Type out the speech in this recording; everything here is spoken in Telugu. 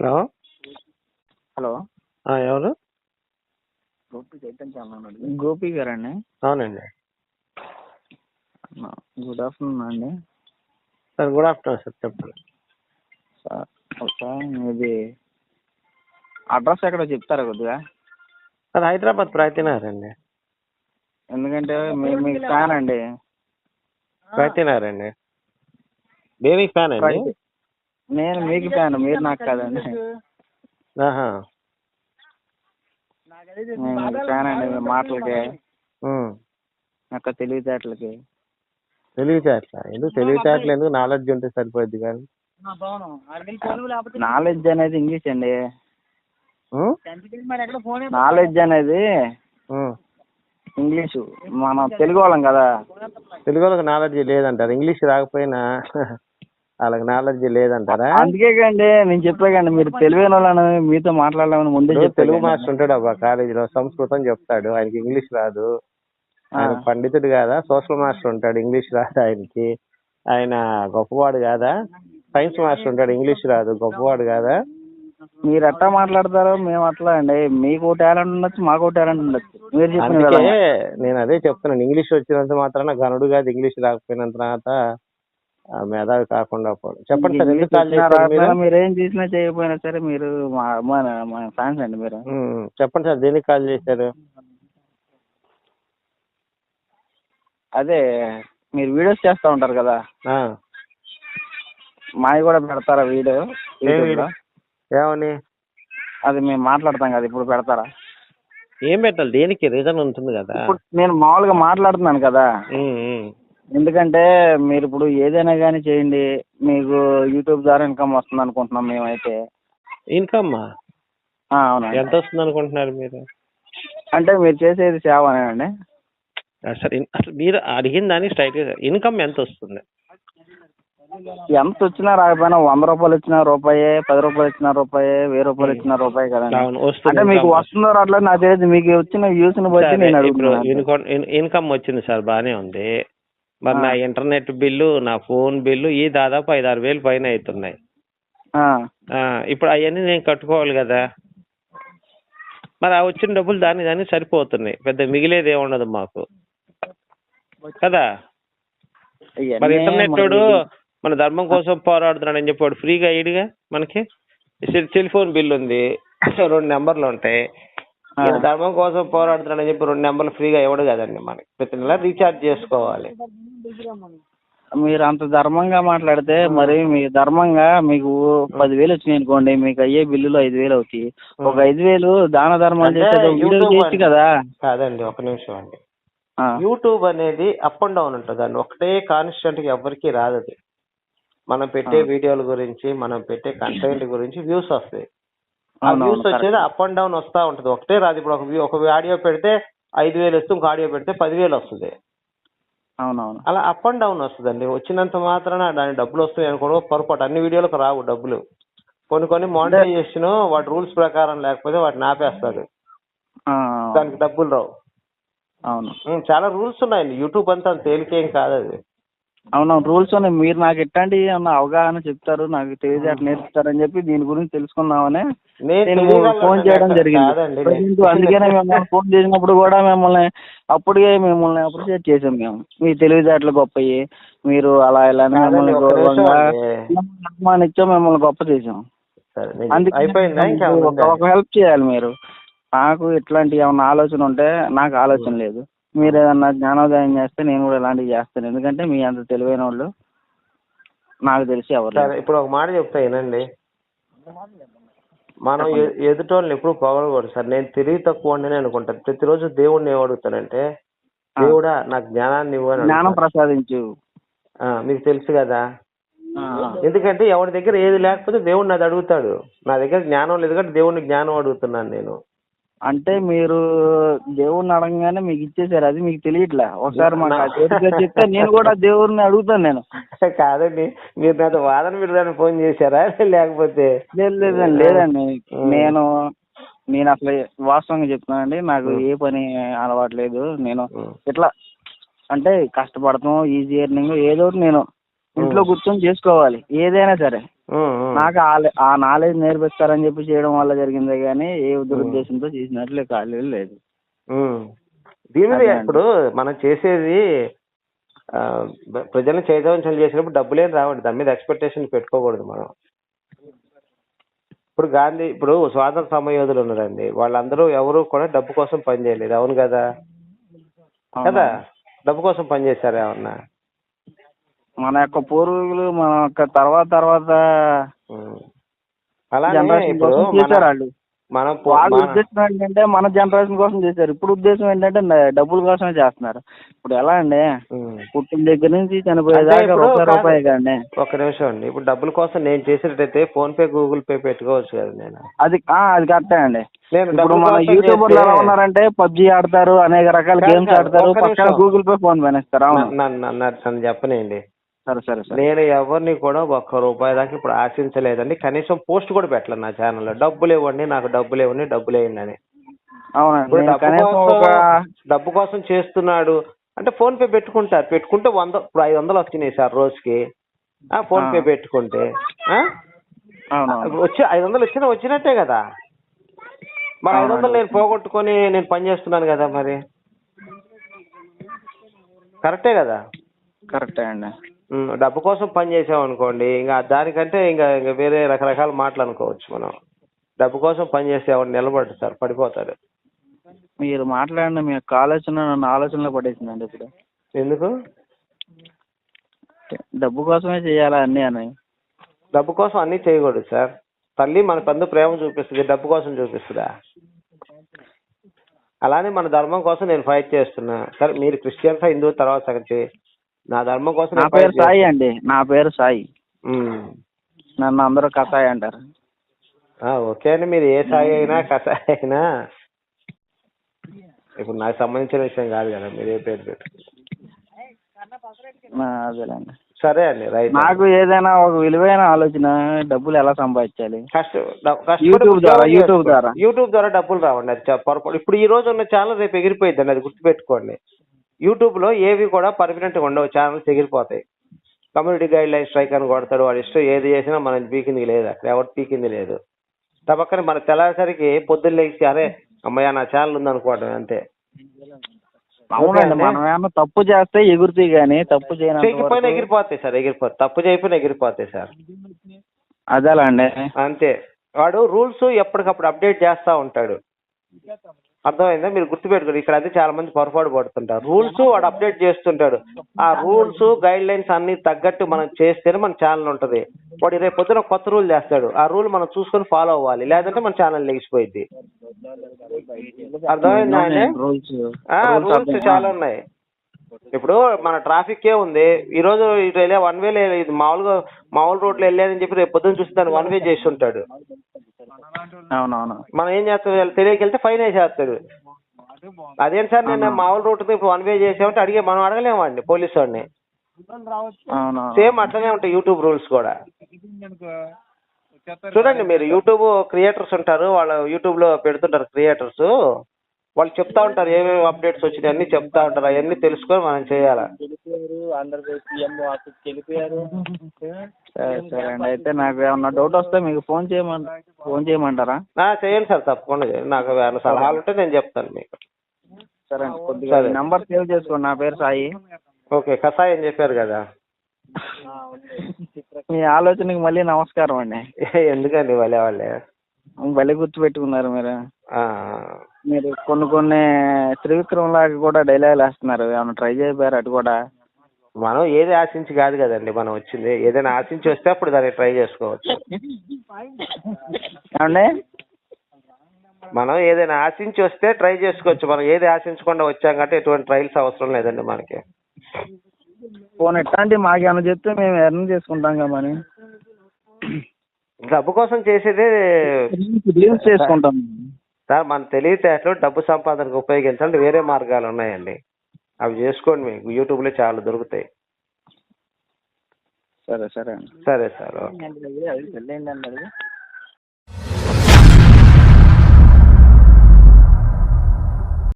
హలో హలో ఎవరు? గోపి చైతన్య గోపి గారండి? అవునండి. గుడ్ ఆఫ్టర్నూన్ అండి. సార్ గుడ్ ఆఫ్టర్నూన్ సార్ చెప్పండి. సార్ ఇది అడ్రస్ ఎక్కడో చెప్తారా కొద్దిగా? సార్ హైదరాబాద్ ప్రగతినగర్ అండి ఎందుకంటే మేము మీకు ఫ్యాన్ అండి. ప్రగతినగర్ అండి దేనికి ఫ్యాన్ అండి? నేను మీకు ఫ్యాన్ మీరు నాకు కాదండి. నేను ఫ్యాన్ అండి మీ మాటలకి. ఉమ్. యొక్క తెలివితేటలకి. తెలివితేటల? ఎందుకు తెలివితేటలు ఎందుకు? నాలెడ్జ్ ఉంటే సరిపోద్ది కానీ. నాలెడ్జ్ అనేది ఇంగ్లీష్ అండి? నాలెడ్జ్ అనేది. ఇంగ్లీషు. మనం తెలుగు వాళ్ళం కదా. తెలుగు వాళ్ళకి నాలెడ్జ్ లేదంటారు. ఇంగ్లీష్ రాకపోయినా వాళ్ళకి నాలెడ్జ్ లేదంటారా అందుకే కండి నేను చెప్పే కండి మీరు తెలివైన వాళ్ళని మీతో మాట్లాడాలని ముందే తెలుగు. మాస్టర్ ఉంటాడు అబ్బా కాలేజీలో సంస్కృతం చెప్తాడు ఆయనకి ఇంగ్లీష్ రాదు ఆయన. పండితుడు కాదా సోషల్ మాస్టర్ ఉంటాడు ఇంగ్లీష్ రాదు ఆయనకి ఆయన గొప్పవాడు కాదా సైన్స్ మాస్టర్ ఉంటాడు ఇంగ్లీష్ రాదు గొప్పవాడు కాదా మీరు ఎట్లా మాట్లాడతారో మేము అట్లా అండి మీకు టాలెంట్ ఉండొచ్చు మాకు టాలెంట్ ఉండొచ్చు మీరు చెప్పిన అందుకే విధంగా. నేను అదే చెప్తున్నాను ఇంగ్లీష్ వచ్చినంత మాత్రాన గనుడు కాదు ఇంగ్లీష్ రాకపోయినంత తర్వాత మేధావి కాకుండా పోవడం చెప్పండి సార్ ఎందుకు కాల్ చేశారు మీరు? చేసినా చేయకపోయినా సరే మీరు మా మన మా ఫ్యాన్స్ అండి మీరు. చెప్పండి సార్ దేనికి కాల్ చేశారు? అదే మీరు వీడియోస్ చేస్తూ ఉంటారు కదా? మావి కూడా పెడతారా వీడియో? ఏమని? అది మేము మాట్లాడతాం కదా ఇప్పుడు పెడతారా? ఏం పెట్టాలి? దేనికి? రీజన్ ఉంటుంది కదా. నేను మామూలుగా మాట్లాడుతున్నాను కదా. ఎందుకంటే మీరు ఇప్పుడు ఏదైనా కానీ చేయండి మీకు యూట్యూబ్ ద్వారా ఇన్కమ్ వస్తుంది అనుకుంటున్నాం మేమైతే. ఇన్కమ్ అవునండి. ఎంత వస్తుంది అనుకుంటున్నారు మీరు? అంటే మీరు చేసేది సేవనేనండి. అసలు ఇన్- అసలు మీరు అడిగిన దానికి స్ట్రైట్ ఇన్కమ్ ఎంత వస్తుంది? ఎంత వచ్చినా రాకపోయినా వంద రూపాయలు ఇచ్చినా రూపాయే పది రూపాయలు ఇచ్చినా రూపాయే వెయ్యి రూపాయలు ఇచ్చినా రూపాయి కదండి. అవును అంటే మీకు. వస్తుందో అట్లా నాకు తెలియదు. మీకు వచ్చిన వ్యూస్ని బట్టి సరే, నేను అడుగుతున్నాను ఇన్కమ్ ఇన్కమ్ వచ్చింది సార్ బానే ఉంది. మరి. నా ఇంటర్నెట్ బిల్లు నా ఫోన్ బిల్లు ఈ దాదాపు ఐదు ఆరు వేలు పైన అవుతున్నాయి ఇప్పుడు అవన్నీ నేను కట్టుకోవాలి కదా. మరి ఆ వచ్చిన డబ్బులు దాని దాన్ని సరిపోతున్నాయి. పెద్ద మిగిలేది ఏముండదు మాకు. కదా? మరి ఇంటర్నెట్ మన ధర్మం కోసం పోరాడుతున్నాడని చెప్పి వాడు ఫ్రీగా అయ్యాడుగా మనకి? సెల్- ఫోన్ బిల్ ఉంది రెండు నెంబర్లు ఉంటాయి. ధర్మం కోసం పోరాడుతున్నాడని చెప్పి రెండు నెంబర్లు ఫ్రీగా ఇవ్వడు కదండి మనకి. ప్రతి నెల రీఛార్జ్ చేసుకోవాలి. మీరు అంత ధర్మంగా మాట్లాడితే మరి మీ ధర్మంగా మీకు పదివేలు వచ్చినాయి అనుకోండి మీకు అయ్యే బిల్లులు ఐదు వేలు అవుతాయి ఒక ఐదు వేలు దాన ధర్మాలు చేయొచ్చు అంటే- కదా కాదండి ఒక నిమిషం అండి. ఆ, యూట్యూబ్ అనేది అప్ అండ్ డౌన్ ఉంటుంది అండి ఒకటే కాన్స్టెంట్ ఎవరికి రాదు అది మనం పెట్టే. వీడియోల గురించి మనం పెట్టే కంటెంట్ గురించి వ్యూస్ వస్తాయి. ఆ వ్యూస్ వచ్చేది. అప్ అండ్ డౌన్ వస్తా ఉంటది. ఒకటే రాదు ఇప్పుడు ఒక view- ఒక ఆడియో పెడితే ఐదు వేలు వస్తుంది ఇంకో ఆడియో పెడితే పదివేలు వస్తుంది. అవునవును. అలా అప్ అండ్ డౌన్ వస్తుందండి. వచ్చినంత మాత్రాన దాని డబ్బులు వస్తాయి అనుకోవడం పొరపాటు. అన్ని వీడియోలకు రావు డబ్బులు. కొన్ని కొన్ని మానిటైజేషన్ వాటి రూల్స్ ప్రకారం లేకపోతే వాటిని ఆపేస్తాడు ఆ, దానికి డబ్బులు రావు. అవును. చాలా రూల్స్ ఉన్నాయండి. యూట్యూబ్ అంత తేలికేం కాదు అది అవునవును రూల్స్ ఉన్నాయి. మీరు నాకు ఎట్లాంటి ఏమన్నా అవగాహన చెప్తారు నాకు తెలియదు అట్లా నేర్పుతారని చెప్పి దీని గురించి తెలుసుకుందామని నేను ఫోన్ చేయడం జరిగింది. అందుకనే మిమ్మల్ని ఫోన్ చేసినప్పుడు కూడా మిమ్మల్ని అప్పుడే మిమ్మల్ని అప్రిషియేట్ చేసాం మేము. మీ తెలివితేటలు గొప్పవి మీరు అలా ఇలా మిమ్మల్ని గౌరవంగా అండి. అభిమానించాం మిమ్మల్ని గొప్ప చేసాం అందుకే? ఒక హెల్ప్ చేయాలి మీరు. నాకు ఇట్లాంటి ఏమన్నా ఆలోచన ఉంటే నాకు ఆలోచన లేదు. మీరు ఏదన్నా జ్ఞానోదయం చేస్తే నేను కూడా ఇలాంటివి చేస్తాను. ఎందుకంటే మీ అంత తెలివైన వాళ్ళు నాకు తెలిసి ఎవరు సరే. ఇప్పుడు ఒక మాట చెప్తా వినండి. మనం ఎదుటోళ్ళని ఎప్పుడు పొగడకూడదు సార్. నేను తెలివి తక్కువ అని అనుకుంటాను ప్రతిరోజు దేవుడిని ఏం అడుగుతానంటే ఆ. దేవుడా నాకు జ్ఞానాన్ని ఇవ్వు అని జ్ఞానం. ప్రసాదించు. ఆ, మీకు తెలుసు కదా. ఎందుకంటే ఎవరి దగ్గర ఏది లేకపోతే దేవుడిని అది అడుగుతాడు. నా దగ్గర జ్ఞానం లేదు కాబట్టి దేవుడిని జ్ఞానం అడుగుతున్నాను నేను. అంటే మీరు దేవుణ్ణి అడగగానే మీకు ఇచ్చేసారు అది మీకు తెలియట్లే ఒకసారి మాకు చేతిగా చెప్తే నేను కూడా దేవుడిని అడుగుతాను నేను కాదండి మీరు నాతో వాదన పెడదాని ఫోన్ చేశారా లేకపోతే లేదు లేదండి లేదండి. నేను నేను అసలు వాస్తవంగా చెప్తున్నానండి నాకు. ఏ పని అలవాట్లేదు నేను. ఇట్లా అంటే కష్టపడతాం ఈజీ ఎర్నింగ్ ఏదో ఒకటి నేను ఇంట్లో కూర్చొని చేసుకోవాలి ఏదైనా సరే. నాకు ఆ నాలెడ్జ్ నేర్పిస్తారని చెప్పి చేయడం వల్ల జరిగిందే కానీ ఏ దురుద్దేశంతో చేసినట్లు ఖాళీ లేదు. దీని. ఇప్పుడు మనం చేసేది ప్రజలను చైతన్యం చేసినప్పుడు డబ్బులేం రావండి. దాని మీద ఎక్స్పెక్టేషన్ పెట్టుకోకూడదు మనం. ఇప్పుడు గాంధీ ఇప్పుడు స్వాతంత్ర సమయోధులు ఉన్నారండి. వాళ్ళందరూ ఎవరు కూడా డబ్బు కోసం పని చేయలేదు. అవును కదా? కదా? డబ్బు కోసం పని చేశారు ఏమన్నా? మన యొక్క పూర్వీకులు మన యొక్క తర్వాత తర్వాత జనరేషన్ కోసం చేశారు వాళ్ళు. మనం వాళ్ళ ఉద్దేశం ఏంటంటే మన జనరేషన్ కోసం చేశారు. ఇప్పుడు ఉద్దేశం ఏంటంటే డబ్బుల కోసమే చేస్తున్నారు. ఇప్పుడు ఎలా అండి. పుట్టిన దగ్గర నుంచి చనిపోయేదాకా రూపాయి కండి ఒక నిమిషం అండి. ఇప్పుడు డబ్బుల కోసం నేను చేసేటైతే ఫోన్ పే గూగుల్ పే పెట్టుకోవచ్చు కదా నేను. అది అది కరెక్టే అండి. ఇప్పుడు మన కోసం యూట్యూబర్లు ఎలా ఉన్నారంటే పబ్జి ఆడతారు అనేక రకాల గేమ్స్ ఆడతారు పక్కన. గూగుల్ పే ఫోన్ పే ఇస్తారు అవును. నన్ను- చెప్పనేయండి. సరే సరే సరే. నేను ఎవరిని కూడా ఒక్క రూపాయి దాకా ఇప్పుడు ఆశించలేదండి. కనీసం పోస్ట్ కూడా పెట్టలేదు నా ఛానల్లో. డబ్బులు ఇవ్వండి నాకు డబ్బులు ఇవ్వండి డబ్బులు ఇవ్వండి అని. అవునండి. ఇప్పుడు నేను డబ్బు కనీసం కోసం ఒక డబ్బు కోసం చేస్తున్నాడు. అంటే ఫోన్ పే పెట్టుకుంటారు. పెట్టుకుంటే వంద ఇప్పుడు ఐదు వందలు వచ్చినాయి సార్ రోజుకి. ఆ ఫోన్ పే. పెట్టుకుంటే. వచ్చి ఐదు వందలు వచ్చినా వచ్చినట్టే కదా. మరి ఐదు వందలు నేను పోగొట్టుకొని నేను పని చేస్తున్నాను కదా మరి. కరెక్టే కదా? కరెక్టే అండి. డబ్బు కోసం పని చేసాం అనుకోండి ఇంకా దానికంటే ఇంకా ఇంకా వేరే రకరకాల మాటలు అనుకోవచ్చు మనం. డబ్బు కోసం పని చేస్తే ఎవరు నిలబడరు సార్ పడిపోతారు. మీరు మాట్లాడిన మీ యొక్క ఆలోచన నన్ను ఆలోచనలో పడేసిందండి ఇప్పుడు. ఎందుకు? డబ్బు కోసమే చేయాలా అన్నీ అని? డబ్బు కోసం అన్నీ చేయకూడదు సార్. తల్లి మన పెద్ద ప్రేమ చూపిస్తుంది డబ్బు కోసం చూపిస్తుందా? అలానే మన ధర్మం కోసం నేను ఫైట్ చేస్తున్నా. సరే మీరు క్రిస్టియన్స్ హిందూ తర్వాత సంగతి నా ధర్మం కోసం నా పేరు సాయి అండి. నా పేరు సాయి. నన్ను అందరూ కసాయి అంటారు. ఓకే అండి. మీరు ఏ సాయి అయినా కషాయి అయినా ఇప్పుడు నాకు సంబంధించిన విషయం కాదు కదా మీరు ఏ పేరు పెట్టు. ఆ, అదేలేండి. సరే అండి రైట్ నాకు ఏదైనా ఒక విలువైన ఆలోచన డబ్బులు ఎలా సంపాదించాలి? యూట్యూబ్ ద్వారా, యూట్యూబ్. ద్వారా. యూట్యూబ్ ద్వారా డబ్బులు రావండి అది పొరపాటు. ఇప్పుడు ఈ రోజు ఉన్న ఛానల్ రేపు ఎగిరిపోయిందండి అది గుర్తుపెట్టుకోండి. యూట్యూబ్లో ఏవి కూడా పర్మనెంట్గా ఉండవు ఛానల్స్ ఎగిరిపోతాయి. కమ్యూనిటీ గైడ్ లైన్ స్ట్రైక్ అని కొడతాడు వాడు ఇష్టం ఏది చేసినా మనం పీకింది లేదు అక్కడ ఎవరు పీకింది లేదు. తప్పక్కన మన తెల్లారేసరికి పొద్దున్న లేచి అరే అమ్మయ్య నా ఛానల్ ఉంది అనుకోవడం అంతే. అవునండి. మనం ఏమన్నా తప్పు చేస్తే ఎగురుతాయి కానీ తప్పు చేయకపోయినా ఎగిరిపోతాయి సార్ ఎగిరిపోతాయి. తప్పు చేయకపోయినా ఎగిరిపోతాయి సార్. అదేలా అండి అంతే. వాడు రూల్స్ ఎప్పటికప్పుడు అప్డేట్ చేస్తా ఉంటాడు. అర్థమైందా? మీరు గుర్తుపెట్టుకోండి ఇక్కడ అయితే చాలా మంది పొరపాటు పడుతుంటారు. రూల్స్ వాడు అప్డేట్ చేస్తుంటాడు. ఆ రూల్స్ గైడ్ లైన్స్ అన్ని తగ్గట్టు మనం చేస్తేనే మన ఛానల్ ఉంటది. వాడు రేపు పొద్దున కొత్త రూల్ చేస్తాడు. ఆ రూల్ మనం చూసుకొని ఫాలో అవ్వాలి. లేదంటే మన ఛానల్ లెగిసిపోయింది అర్థమైందా రూల్స్? చాలా ఉన్నాయి. ఇప్పుడు మన ట్రాఫిక్ ఏ ఉంది? ఈ రోజు ఇటు వెళ్ళే వన్ వే లేదు. ఇది మామూలుగా మామూలు రోడ్లో వెళ్ళేదని చెప్పి రేపు పొద్దున్న చూస్తే దాన్ని వన్ వే చేసి ఉంటాడు. అవునవును. మనం ఏం చేస్తాం? తెలియకెళ్తే ఫైన్ వేసేస్తాడు అదేంటి సార్ నేను మామూలు రూట్ ఇప్పుడు వన్ వే చేసామంటే అడిగే మనం అడగలేమండి పోలీసు వాడిని. సేమ్ అట్లనే ఉంటాయి యూట్యూబ్ రూల్స్ కూడా. చూడండి మీరు యూట్యూబ్ క్రియేటర్స్ ఉంటారు వాళ్ళ యూట్యూబ్లో పెడుతుంటారు క్రియేటర్స్. వాళ్ళు చెప్తా ఉంటారు ఏమేమి అప్డేట్స్ వచ్చినాయి అన్ని చెప్తా ఉంటారు అవన్నీ తెలుసుకొని మనం చేయాలి? సరే సరే అండి. అయితే నాకు ఏమన్నా డౌట్ వస్తే మీకు ఫోన్ చేయమంట ఫోన్ చేయమంటారా? ఆ, చేయండి సార్ తప్పకుండా చేయండి. నాకు ఏమైనా సలహాలు ఉంటే నేను చెప్తాను మీకు. సరే అండి కొద్దిగా. నెంబర్ సేవ్ చేసుకోండి. నా పేరు సాయి. ఓకే కషాయం చెప్పారు కదా. మీ ఆలోచనకి మళ్ళీ నమస్కారం అండి. ఎందుకండి వాళ్ళే వాళ్ళే? భలే గుర్తు పెట్టుకున్నారు మీరు. ఆ, మీరు కొన్ని కొన్ని త్రివిక్రమ్ లాగా కూడా డైలాగులు వేస్తున్నారు. ఏమైనా ట్రై చేయబోయారు అటు కూడా? మనం ఏది ఆశించి కాదు కదండి. మనం వచ్చింది. ఏదైనా ఆశించి వస్తే అప్పుడు దాన్ని ట్రై చేసుకోవచ్చు. ఏమండి? మనం ఏదైనా ఆశించి వస్తే ట్రై చేసుకోవచ్చు. మనం ఏది ఆశించకుండా వచ్చాం కాబట్టి ఎటువంటి ట్రయల్స్ అవసరం లేదండి మనకి. ఫోన్ ఎట్లాంటి మాకేమైనా చెప్తే మేము ఎర్న్ చేసుకుంటాం కదా మనీ డబ్బు కోసం చేసేదే చేసుకుంటాం. సార్ మన తెలివితేటలు డబ్బు సంపాదనకు ఉపయోగించాలంటే వేరే మార్గాలు ఉన్నాయండి. అవి చేసుకోండి మీకు. యూట్యూబ్లో చాలా దొరుకుతాయి. సరే సరే అండి. సరే సార్ ఓకే.